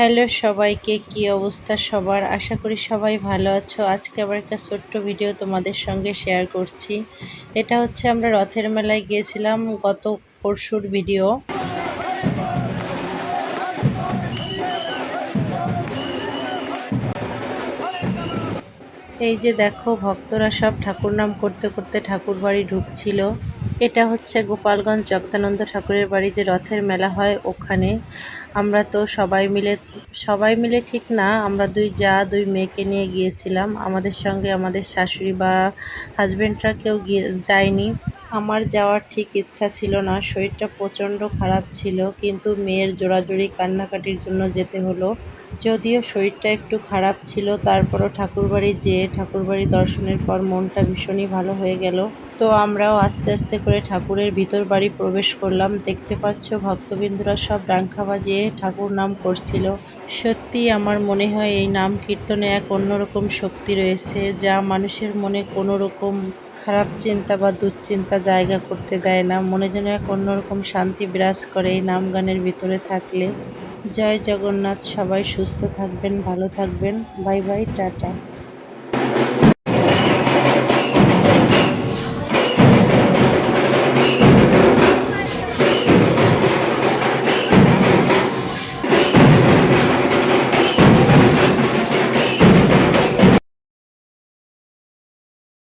Hello সবাইকে, কি অবস্থা সবার? আশা করি সবাই ভালো আছো। আজকে আবার একটা ছোট্ট ভিডিও তোমাদের সঙ্গে শেয়ার করছি। এটা হচ্ছে আমরা রথের মেলায় গিয়েছিলাম গত পরশুর ভিডিও। এই যে দেখো, ভক্তরা সব ঠাকুর নাম করতে করতে ঠাকুর বাড়ি ঢুকছিল। এটা হচ্ছে গোপালগঞ্জ জগদানন্দ ঠাকুরের বাড়ি যে রথের মেলা হয় ওখানে। আমরা তো সবাই মিলে সবাই মিলে ঠিক না, আমরা দুই যা, দুই মেয়েকে নিয়ে গিয়েছিলাম। আমাদের সঙ্গে আমাদের শাশুড়ি বা হাজব্যান্ডরা কেউ গিয়ে যায়নি। আমার যাওয়ার ঠিক ইচ্ছা ছিল না, শরীরটা প্রচণ্ড খারাপ ছিল, কিন্তু মেয়ের জোড়াজোড়ি কান্নাকাটির জন্য যেতে হলো। যদিও শরীরটা একটু খারাপ ছিল, তারপরও ঠাকুরবাড়ি যেয়ে ঠাকুরবাড়ি দর্শনের পর মনটা ভীষণই ভালো হয়ে গেল। তো আমরাও আস্তে আস্তে করে ঠাকুরের ভিতর বাড়ি প্রবেশ করলাম। দেখতে পাচ্ছ ভক্তবিন্দুরা সব ডাঙ্কা বাজিয়ে ঠাকুর নাম করছিল। সত্যি আমার মনে হয় এই নাম কীর্তনে এক অন্যরকম শক্তি রয়েছে, যা মানুষের মনে কোনো রকম খারাপ চিন্তা বা দুশ্চিন্তা জায়গা করতে দেয় না। মনে যেন এক অন্যরকম শান্তি বিরাজ করে এই নাম গানের ভিতরে থাকলে। জয় জগন্নাথ, সবাই সুস্থ থাকবেন, ভালো থাকবেন। Bye bye, tata.